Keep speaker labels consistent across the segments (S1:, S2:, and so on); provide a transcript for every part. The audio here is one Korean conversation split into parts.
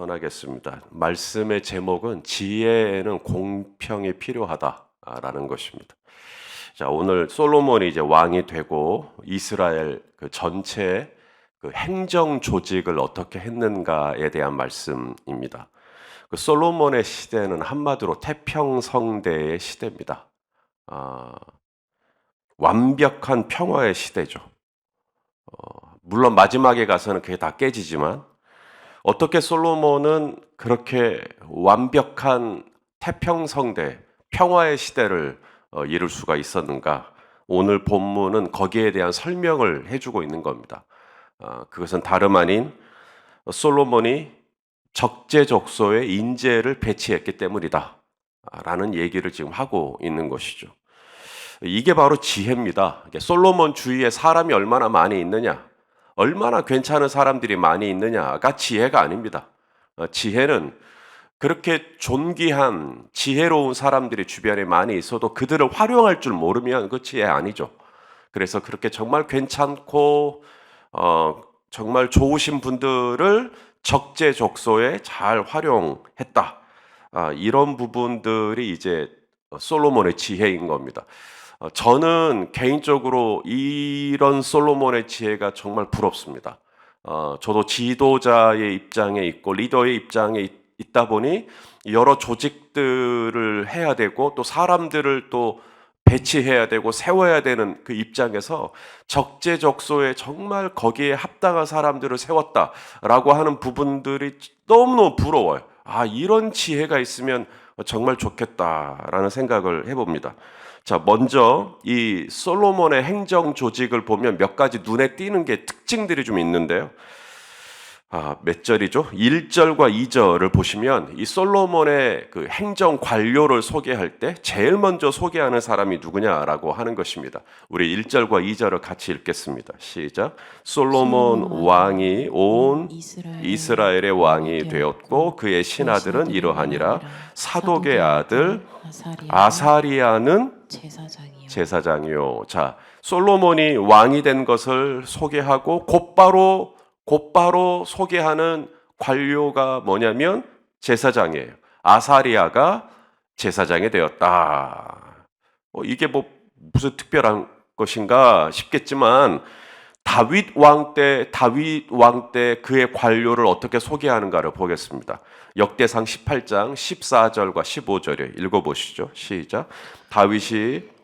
S1: 전하겠습니다. 말씀의 제목은 지혜에는 공평이 필요하다라는 것입니다. 자, 오늘 솔로몬이 이제 왕이 되고 이스라엘 그 전체 그 행정 조직을 어떻게 했는가에 대한 말씀입니다. 그 솔로몬의 시대는 한마디로 태평성대의 시대입니다. 아, 완벽한 평화의 시대죠. 어, 물론 마지막에 가서는 그게 다 깨지지만 어떻게 솔로몬은 그렇게 완벽한 태평성대, 평화의 시대를 어, 이룰 수가 있었는가? 오늘 본문은 거기에 대한 설명을 해주고 있는 겁니다. 어, 그것은 다름 아닌 솔로몬이 적재적소에 인재를 배치했기 때문이다. 라는 얘기를 지금 하고 있는 것이죠. 이게 바로 지혜입니다. 솔로몬 주위에 사람이 얼마나 많이 있느냐, 얼마나 괜찮은 사람들이 많이 있느냐가 지혜가 아닙니다. 어, 지혜는 그렇게 존귀한 지혜로운 사람들이 주변에 많이 있어도 그들을 활용할 줄 모르면 그 지혜 아니죠. 그래서 그렇게 정말 괜찮고 어, 정말 좋으신 분들을 적재적소에 잘 활용했다. 아, 이런 부분들이 이제 솔로몬의 지혜인 겁니다. 어, 저는 개인적으로 이런 솔로몬의 지혜가 정말 부럽습니다. 어, 저도 지도자의 입장에 있고 리더의 입장에 있, 있다 보니 여러 조직들을 해야 되고 또 사람들을 또 배치해야 되고 세워야 되는 그 입장에서 적재적소에 정말 거기에 합당한 사람들을 세웠다라고 하는 부분들이 너무너무 부러워요. 아, 이런 지혜가 있으면 정말 좋겠다라는 생각을 해봅니다. 자, 먼저 이 솔로몬의 행정 조직을 보면 몇 가지 눈에 띄는 게 특징들이 좀 있는데요. 아, 몇 절이죠? 1절과 2절을 보시면 이 솔로몬의 그 행정 관료를 소개할 때 제일 먼저 소개하는 사람이 누구냐라고 하는 것입니다. 우리 1절과 2절을 같이 읽겠습니다. 시작. 솔로몬 왕이 온 이스라엘의 왕이 되었고 그의 신하들은 이러하니라 사독의 아들 아사리아는
S2: 제사장이요.
S1: 제사장이요. 자, 솔로몬이 왕이 된 것을 소개하고 곧바로 곧바로 소개하는 관료가 뭐냐면 제사장이에요. 아사리아가 제사장이 되었다. 어, 이게 뭐 무슨 특별한 것인가 싶겠지만 다윗 왕 때 다윗 왕 때 그의 관료를 어떻게 소개하는가를 보겠습니다. 역대상 18장 14절과 15절에 읽어 보시죠. 시작. 다윗이
S2: 온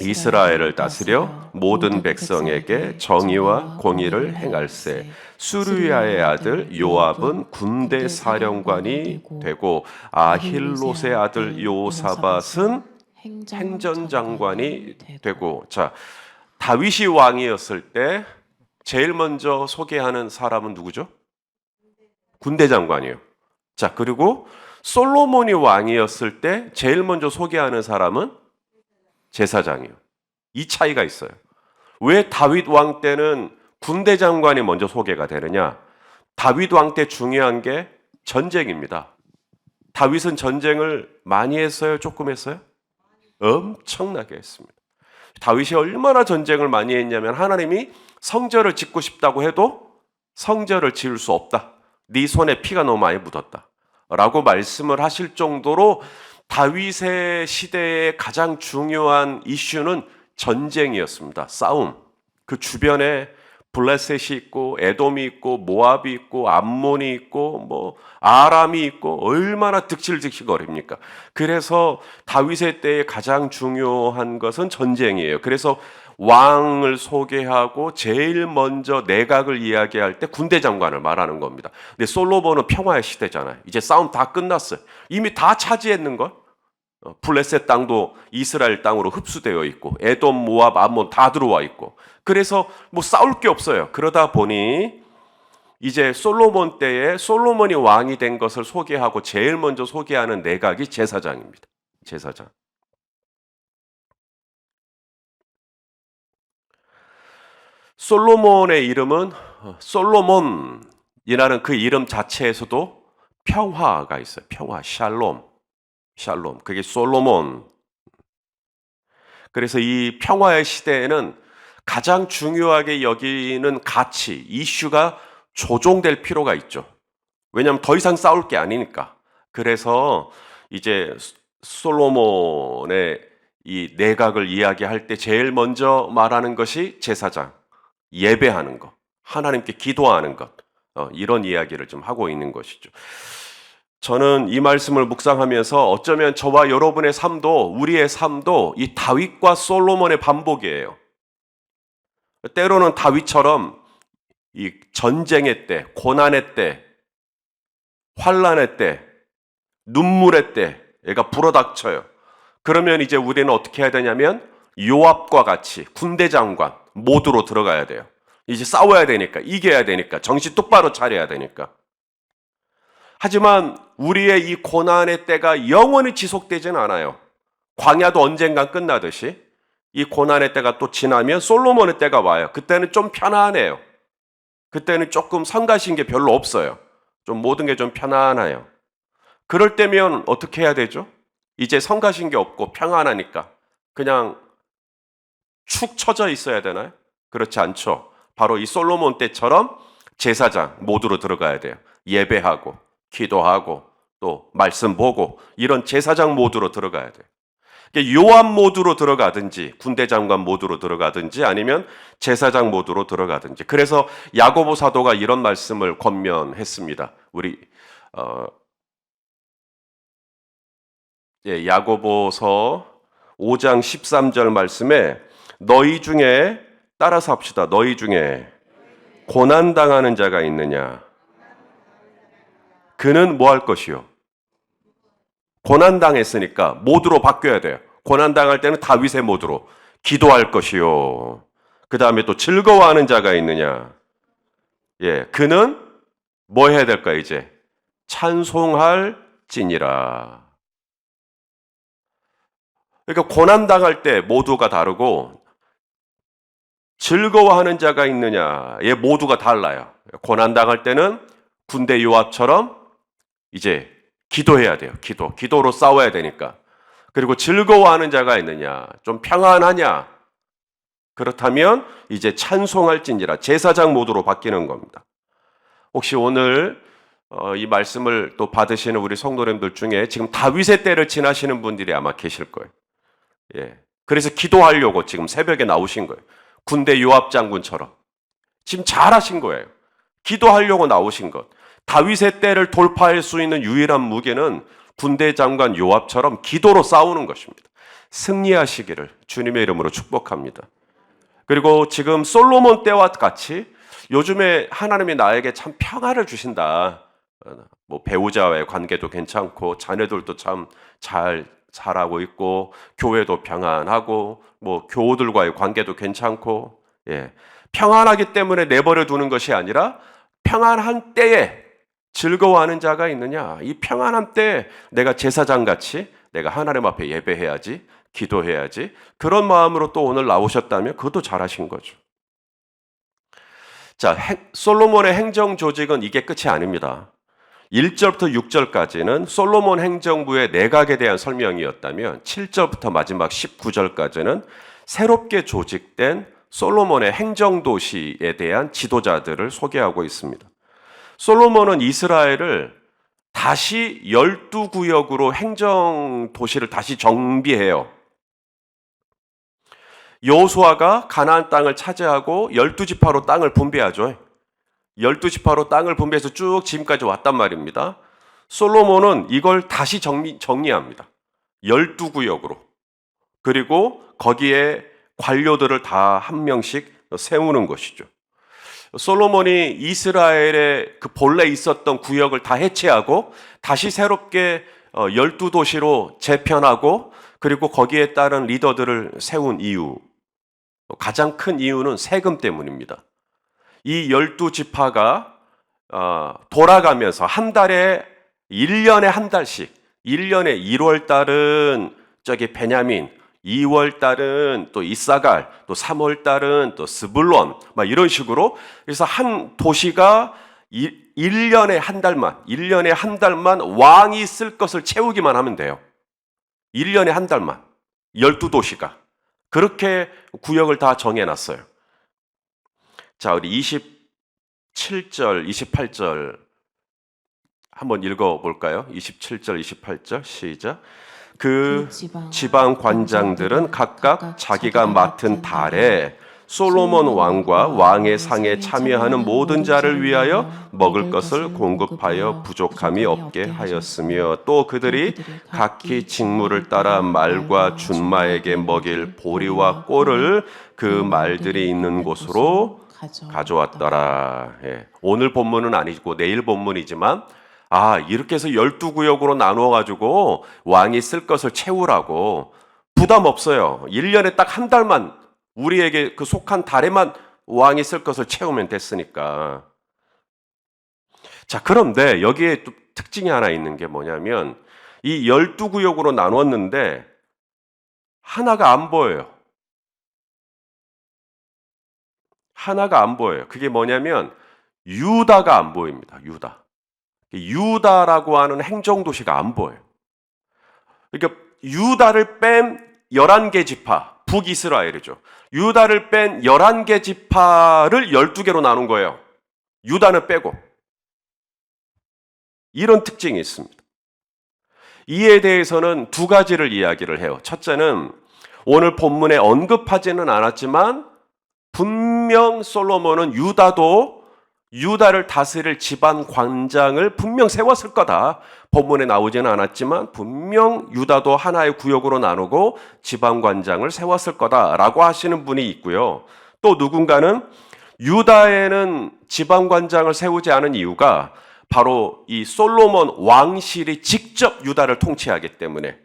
S1: 이스라엘을 다스려 모든 백성에게 정의와 공의를 행할세. 수르야의 아들 요압은 군대 사령관이 되고 아힐롯의 아들 요사밧은 행전장관이 되고 자 다윗이 왕이었을 때 제일 먼저 소개하는 사람은 누구죠? 군대 장관이요. 자 그리고 솔로몬이 왕이었을 때 제일 먼저 소개하는 사람은 제사장이요. 이 차이가 있어요. 왜 다윗 왕 때는 군대 장관이 먼저 소개가 되느냐? 다윗 왕 때 중요한 게 전쟁입니다. 다윗은 전쟁을 많이 했어요? 조금 했어요? 엄청나게 했습니다. 다윗이 얼마나 전쟁을 많이 했냐면 하나님이 성전을 짓고 싶다고 해도 성전을 지을 수 없다. 네 손에 피가 너무 많이 묻었다. 라고 말씀을 하실 정도로 다윗의 시대의 가장 중요한 이슈는 전쟁이었습니다. 싸움. 그 주변에 블레셋이 있고 에돔이 있고 모압이 있고 암몬이 있고 뭐 아람이 있고 얼마나 득실득실거립니까? 그래서 다윗의 때에 가장 중요한 것은 전쟁이에요. 그래서 왕을 소개하고 제일 먼저 내각을 이야기할 때 군대 장관을 말하는 겁니다. 근데 솔로몬은 평화의 시대잖아요. 이제 싸움 다 끝났어요. 이미 다 차지했는 걸. 어, 블레셋 땅도 이스라엘 땅으로 흡수되어 있고 에돔, 모압, 암몬 다 들어와 있고 그래서 뭐 싸울 게 없어요. 그러다 보니 이제 솔로몬 때에 솔로몬이 왕이 된 것을 소개하고 제일 먼저 소개하는 내각이 제사장입니다. 제사장. 솔로몬의 이름은 어, 솔로몬이라는 그 이름 자체에서도 평화가 있어요. 평화, 샬롬. 샬롬. 그게 솔로몬. 그래서 이 평화의 시대에는 가장 중요하게 여기는 가치, 이슈가 조종될 필요가 있죠. 왜냐하면 더 이상 싸울 게 아니니까. 그래서 이제 솔로몬의 이 내각을 이야기할 때 제일 먼저 말하는 것이 제사장, 예배하는 것, 하나님께 기도하는 것, 어, 이런 이야기를 좀 하고 있는 것이죠. 저는 이 말씀을 묵상하면서 어쩌면 저와 여러분의 삶도 우리의 삶도 이 다윗과 솔로몬의 반복이에요. 때로는 다윗처럼 이 전쟁의 때, 고난의 때, 환란의 때, 눈물의 때 얘가 불어닥쳐요. 그러면 이제 우리는 어떻게 해야 되냐면 요압과 같이 군대 장관 모두로 들어가야 돼요. 이제 싸워야 되니까 이겨야 되니까 정신 똑바로 차려야 되니까. 하지만 우리의 이 고난의 때가 영원히 지속되지는 않아요. 광야도 언젠간 끝나듯이 이 고난의 때가 또 지나면 솔로몬의 때가 와요. 그때는 좀 편안해요. 그때는 조금 성가신 게 별로 없어요. 좀 모든 게 좀 편안해요. 그럴 때면 어떻게 해야 되죠? 이제 성가신 게 없고 평안하니까 그냥 축 처져 있어야 되나요? 그렇지 않죠. 바로 이 솔로몬 때처럼 제사장 모두로 들어가야 돼요. 예배하고 기도하고 또 말씀 보고 이런 제사장 모두로 들어가야 돼요. 요압 모드로 들어가든지 군대 장관 모드로 들어가든지 아니면 제사장 모드로 들어가든지 그래서 야고보 사도가 이런 말씀을 권면했습니다. 우리 어, 예, 야고보서 5장 13절 말씀에 너희 중에 따라서 합시다. 너희 중에 고난 당하는 자가 있느냐? 그는 뭐 할 것이요? 고난 당했으니까 모드로 바뀌어야 돼요. 고난 당할 때는 다윗의 모드로 기도할 것이요. 그 다음에 또 즐거워하는 자가 있느냐? 예, 그는 뭐 해야 될까 이제 찬송할 찐이라. 그러니까 고난 당할 때 모두가 다르고 즐거워하는 자가 있느냐의 모두가 달라요. 고난 당할 때는 군대 요압처럼 이제 기도해야 돼요. 기도. 기도로 싸워야 되니까. 그리고 즐거워하는 자가 있느냐? 좀 평안하냐? 그렇다면 이제 찬송할진지라 제사장 모드로 바뀌는 겁니다. 혹시 오늘 어, 이 말씀을 또 받으시는 우리 성도님들 중에 지금 다윗의 때를 지나시는 분들이 아마 계실 거예요. 예. 그래서 기도하려고 지금 새벽에 나오신 거예요. 군대 요압 장군처럼. 지금 잘하신 거예요. 기도하려고 나오신 것. 다윗의 때를 돌파할 수 있는 유일한 무기는 군대 장관 요압처럼 기도로 싸우는 것입니다. 승리하시기를 주님의 이름으로 축복합니다. 그리고 지금 솔로몬 때와 같이 요즘에 하나님이 나에게 참 평화를 주신다. 뭐 배우자와의 관계도 괜찮고 자녀들도 참잘 살아고 있고 교회도 평안하고 뭐 교우들과의 관계도 괜찮고 예. 평안하기 때문에 내버려 두는 것이 아니라 평안한 때에 즐거워하는 자가 있느냐? 이 평안함 때 내가 제사장 같이 내가 하나님 앞에 예배해야지, 기도해야지. 그런 마음으로 또 오늘 나오셨다면 그것도 잘하신 거죠. 자, 솔로몬의 행정 조직은 이게 끝이 아닙니다. 1절부터 6절까지는 솔로몬 행정부의 내각에 대한 설명이었다면 7절부터 마지막 19절까지는 새롭게 조직된 솔로몬의 행정도시에 대한 지도자들을 소개하고 있습니다. 솔로몬은 이스라엘을 다시 열두 구역으로 행정 도시를 다시 정비해요. 여호수아가 가나안 땅을 차지하고 열두 지파로 땅을 분배하죠. 열두 지파로 땅을 분배해서 쭉 지금까지 왔단 말입니다. 솔로몬은 이걸 다시 정리, 정리합니다. 열두 구역으로. 그리고 거기에 관료들을 다 한 명씩 세우는 것이죠. 솔로몬이 이스라엘의 그 본래 있었던 구역을 다 해체하고 다시 새롭게 어, 열두 도시로 재편하고 그리고 거기에 따른 리더들을 세운 이유 가장 큰 이유는 세금 때문입니다. 이 열두 지파가 어, 돌아가면서 한 달에 1년에 한 달씩 1년에 1월 달은 저기 베냐민 2월 달은 또 이사갈, 또 3월 달은 또 스불론, 막 이런 식으로 그래서 한 도시가 1년에 한 달만, 1년에 한 달만 왕이 쓸 것을 채우기만 하면 돼요. 1년에 한 달만. 12도시가. 그렇게 구역을 다 정해놨어요. 자, 우리 27절, 28절 한번 읽어 볼까요? 27절, 28절 시작. 그
S2: 지방,
S1: 관장들은 각각 자기가 맡은 달에 솔로몬 왕과 왕의 상에 참여하는 모든 자를 위하여 먹을 것을 공급하여 부족함이 없게 하였으며 또 그들이 각기 직무를 따라 말과 준마에게 먹일 보리와 꼴을 그 말들이 있는 곳으로 가져왔더라. 예. 오늘 본문은 아니고 내일 본문이지만 아 이렇게 해서 열두 구역으로 나누어 가지고 왕이 쓸 것을 채우라고 부담 없어요. 1년에 딱 한 달만 우리에게 그 속한 달에만 왕이 쓸 것을 채우면 됐으니까. 자, 그런데 여기에 또 특징이 하나 있는 게 뭐냐면 이 열두 구역으로 나눴는데 하나가 안 보여요. 하나가 안 보여요. 그게 뭐냐면 유다가 안 보입니다. 유다. 유다라고 하는 행정 도시가 안 보여요. 그러니까 유다를 뺀 11개 지파, 북이스라엘이죠. 유다를 뺀 11개 지파를 12개로 나눈 거예요. 유다는 빼고. 이런 특징이 있습니다. 이에 대해서는 두 가지를 이야기를 해요. 첫째는 오늘 본문에 언급하지는 않았지만 분명 솔로몬은 유다도 유다를 다스릴 집안 관장을 분명 세웠을 거다. 본문에 나오지는 않았지만 분명 유다도 하나의 구역으로 나누고 집안 관장을 세웠을 거다라고 하시는 분이 있고요. 또 누군가는 유다에는 집안 관장을 세우지 않은 이유가 바로 이 솔로몬 왕실이 직접 유다를 통치하기 때문에 에,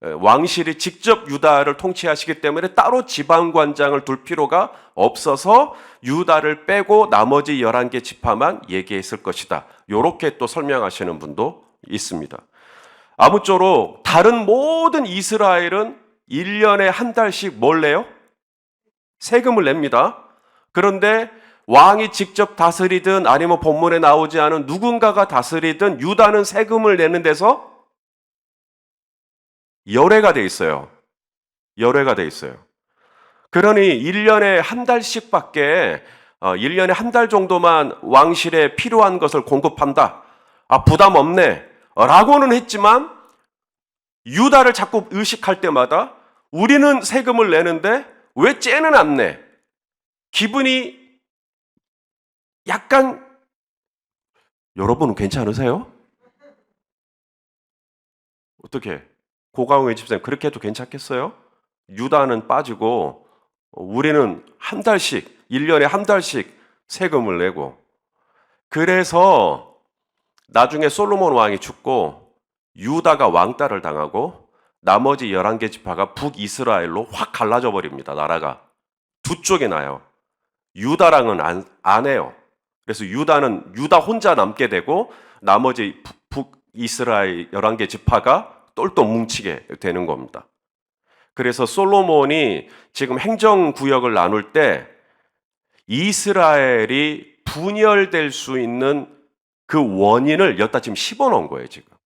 S1: 왕실이 직접 유다를 통치하시기 때문에 따로 지방관장을 둘 필요가 없어서 유다를 빼고 나머지 11개 지파만 얘기했을 것이다. 요렇게 또 설명하시는 분도 있습니다. 아무쪼록 다른 모든 이스라엘은 1년에 한 달씩 뭘 내요? 세금을 냅니다. 그런데 왕이 직접 다스리든 아니면 본문에 나오지 않은 누군가가 다스리든 유다는 세금을 내는 데서 열애가 돼 있어요. 열애가 돼 있어요. 그러니 1년에 한 달씩밖에 어, 1년에 한 달 정도만 왕실에 필요한 것을 공급한다. 아, 부담 없네. 라고는 했지만 유다를 자꾸 의식할 때마다 우리는 세금을 내는데 왜 쟤는 안 내? 기분이 약간 여러분은 괜찮으세요? 어떻게? 고강의 집사님 그렇게 해도 괜찮겠어요? 유다는 빠지고 우리는 한 달씩 1년에 한 달씩 세금을 내고 그래서 나중에 솔로몬 왕이 죽고 유다가 왕따를 당하고 나머지 11개 지파가 북이스라엘로 확 갈라져 버립니다. 나라가 두 쪽에 나요. 유다랑은 안, 안 해요. 그래서 유다는 유다 혼자 남게 되고 나머지 북- 북이스라엘 11개 지파가 똘똘 뭉치게 되는 겁니다. 그래서 솔로몬이 지금 행정구역을 나눌 때 이스라엘이 분열될 수 있는 그 원인을 여기다 지금 씹어 놓은 거예요, 지금.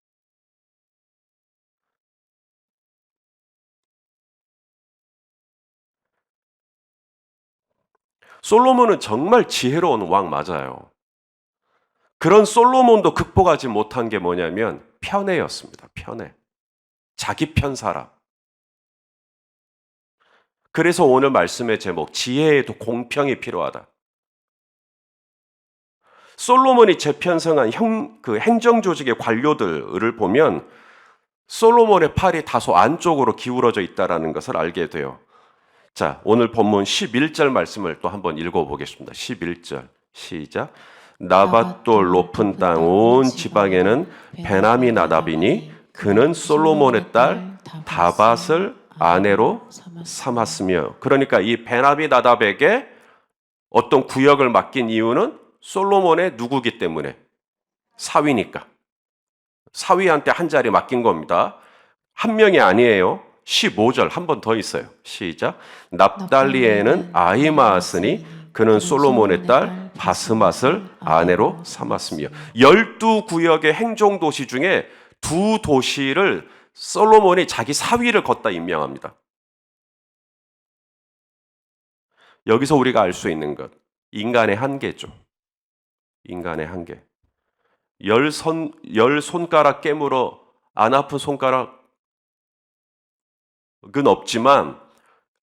S1: 솔로몬은 정말 지혜로운 왕 맞아요. 그런 솔로몬도 극복하지 못한 게 뭐냐면 편애였습니다. 편애. 자기 편 사람. 그래서 오늘 말씀의 제목 지혜에도 공평이 필요하다. 솔로몬이 재편성한 형, 그 행정 조직의 관료들을 보면 솔로몬의 팔이 다소 안쪽으로 기울어져 있다라는 것을 알게 돼요. 자, 오늘 본문 11절 말씀을 또 한번 읽어 보겠습니다. 11절. 시작. 나밧돌 높은 땅 온 지방에는 베나미 나답이니 그는 솔로몬의 딸 다밧을 아내로 삼았으며 그러니까 이 베나비 나답에게 어떤 구역을 맡긴 이유는 솔로몬의 누구기 때문에 사위니까 사위한테 한 자리 맡긴 겁니다. 한 명이 아니에요. 15절 한 번 더 있어요. 시작. 납달리에는 아이마스니 그는 솔로몬의 딸 바스맛을 아내로 삼았으며 열두 구역의 행정 도시 중에 두 도시를 솔로몬이 자기 사위를 걷다 임명합니다. 여기서 우리가 알 수 있는 것 인간의 한계죠. 인간의 한계. 열 손, 열 손가락 깨물어 안 아픈 손가락은 없지만,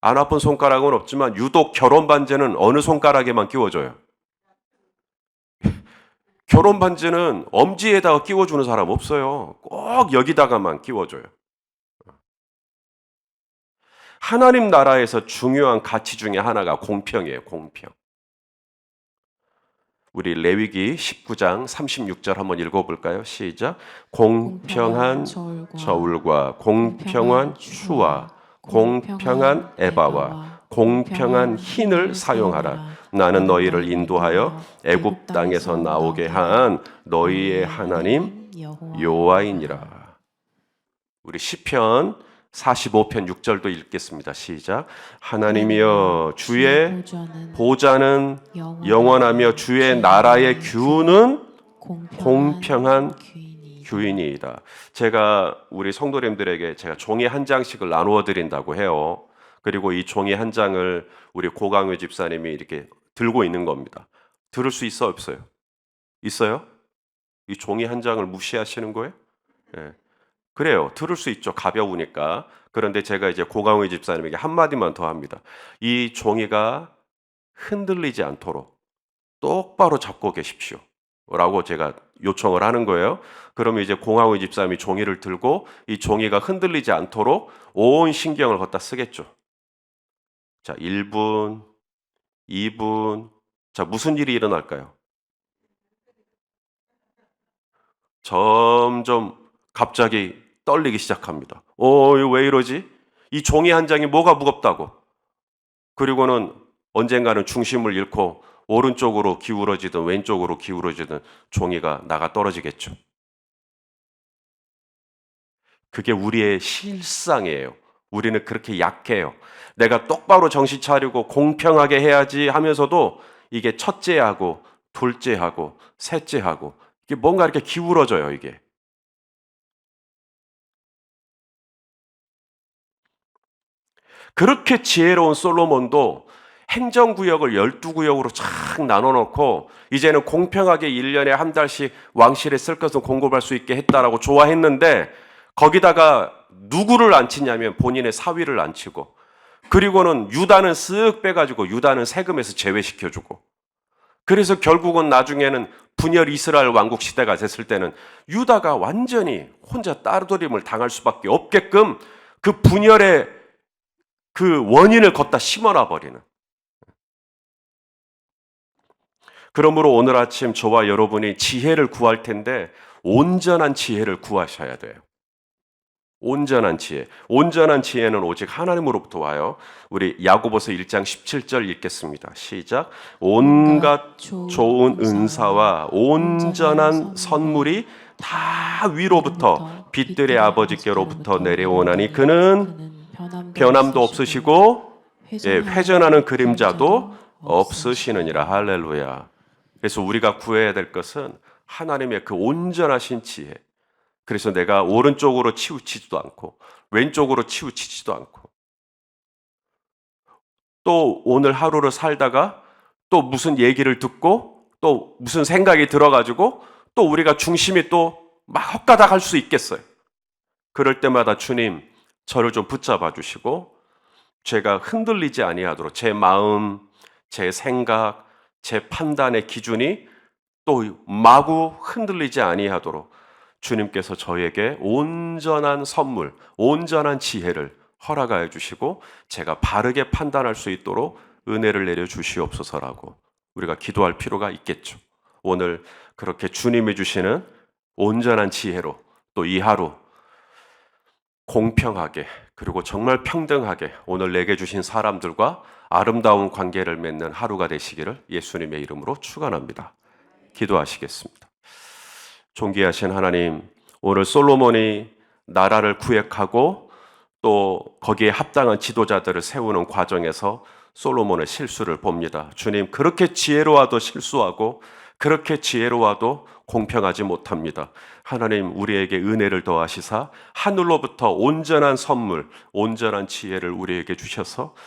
S1: 안 아픈 손가락은 없지만, 유독 결혼 반지는 어느 손가락에만 끼워줘요? 결혼 반지는 엄지에다가 끼워주는 사람 없어요. 꼭 여기다가만 끼워줘요. 하나님 나라에서 중요한 가치 중에 하나가 공평이에요, 공평. 우리 레위기 19장 36절 한번 읽어볼까요? 시작. 공평한 저울과 공평한 추와 공평한 에바와 공평한 흰을 사용하라. 나는 너희를 인도하여 애굽 땅에서 나오게 한 너희의 하나님 여호와이니라. 우리 시편 45편 6절도 읽겠습니다. 시작. 하나님이여 주의 보좌는 영원하며 주의 나라의 규는 공평한 규인이다. 제가 우리 성도님들에게 제가 종이 한 장씩을 나누어 드린다고 해요. 그리고 이 종이 한 장을 우리 고강회 집사님이 이렇게 들고 있는 겁니다. 들을 수 있어 없어요? 있어요? 이 종이 한 장을 무시하시는 거예요? 예. 그래요. 들을 수 있죠. 가벼우니까. 그런데 제가 이제 고강회 집사님에게 한마디만 더 합니다. 이 종이가 흔들리지 않도록 똑바로 잡고 계십시오. 라고 제가 요청을 하는 거예요. 그러면 이제 공항의 집사님이 종이를 들고 이 종이가 흔들리지 않도록 온 신경을 걷다 쓰겠죠. 자, 1분, 2분. 자, 무슨 일이 일어날까요? 점점 갑자기 떨리기 시작합니다. 어, 이거 왜 이러지? 이 종이 한 장이 뭐가 무겁다고? 그리고는 언젠가는 중심을 잃고 오른쪽으로 기울어지든 왼쪽으로 기울어지든 종이가 나가 떨어지겠죠. 그게 우리의 실상이에요. 우리는 그렇게 약해요. 내가 똑바로 정신 차리고 공평하게 해야지 하면서도 이게 첫째하고 둘째하고 셋째하고 이게 뭔가 이렇게 기울어져요, 이게. 그렇게 지혜로운 솔로몬도 행정구역을 12구역으로 쫙 나눠놓고 이제는 공평하게 1년에 한 달씩 왕실에 쓸 것을 공급할 수 있게 했다라고 좋아했는데 거기다가 누구를 앉히냐면 본인의 사위를 앉히고 그리고는 유다는 쓱 빼가지고 유다는 세금에서 제외시켜주고 그래서 결국은 나중에는 분열 이스라엘 왕국 시대가 됐을 때는 유다가 완전히 혼자 따르도림을 당할 수밖에 없게끔 그 분열의 그 원인을 걷다 심어놔 버리는. 그러므로 오늘 아침 저와 여러분이 지혜를 구할 텐데 온전한 지혜를 구하셔야 돼요. 온전한 지혜. 온전한 지혜는 오직 하나님으로부터 와요. 우리 야고보서 1장 17절 읽겠습니다. 시작. 온갖 좋은 은사와 온전한 선물이 다 위로부터 빛들의 아버지께로부터 내려오나니 그는 변함도 없으시고 예, 회전하는 그림자도 없으시느니라 할렐루야. 그래서 우리가 구해야 될 것은 하나님의 그 온전하신 지혜. 그래서 내가 오른쪽으로 치우치지도 않고 왼쪽으로 치우치지도 않고 또 오늘 하루를 살다가 또 무슨 얘기를 듣고 또 무슨 생각이 들어가지고 또 우리가 중심이 또 막 헛가닥할 수 있겠어요. 그럴 때마다 주님 저를 좀 붙잡아 주시고 제가 흔들리지 아니하도록 제 마음, 제 생각, 제 판단의 기준이 또 마구 흔들리지 아니하도록 주님께서 저에게 온전한 선물, 온전한 지혜를 허락하여 주시고 제가 바르게 판단할 수 있도록 은혜를 내려 주시옵소서라고 우리가 기도할 필요가 있겠죠. 오늘 그렇게 주님이 주시는 온전한 지혜로 또 이 하루 공평하게 그리고 정말 평등하게 오늘 내게 주신 사람들과 아름다운 관계를 맺는 하루가 되시기를 예수님의 이름으로 축원합니다. 기도하시겠습니다. 존귀하신 하나님, 오늘 솔로몬이 나라를 구획하고 또 거기에 합당한 지도자들을 세우는 과정에서 솔로몬의 실수를 봅니다. 주님, 그렇게 지혜로워도 실수하고 그렇게 지혜로워도 공평하지 못합니다. 하나님 우리에게 은혜를 더하시사 하늘로부터 온전한 선물, 온전한 지혜를 우리에게 주셔서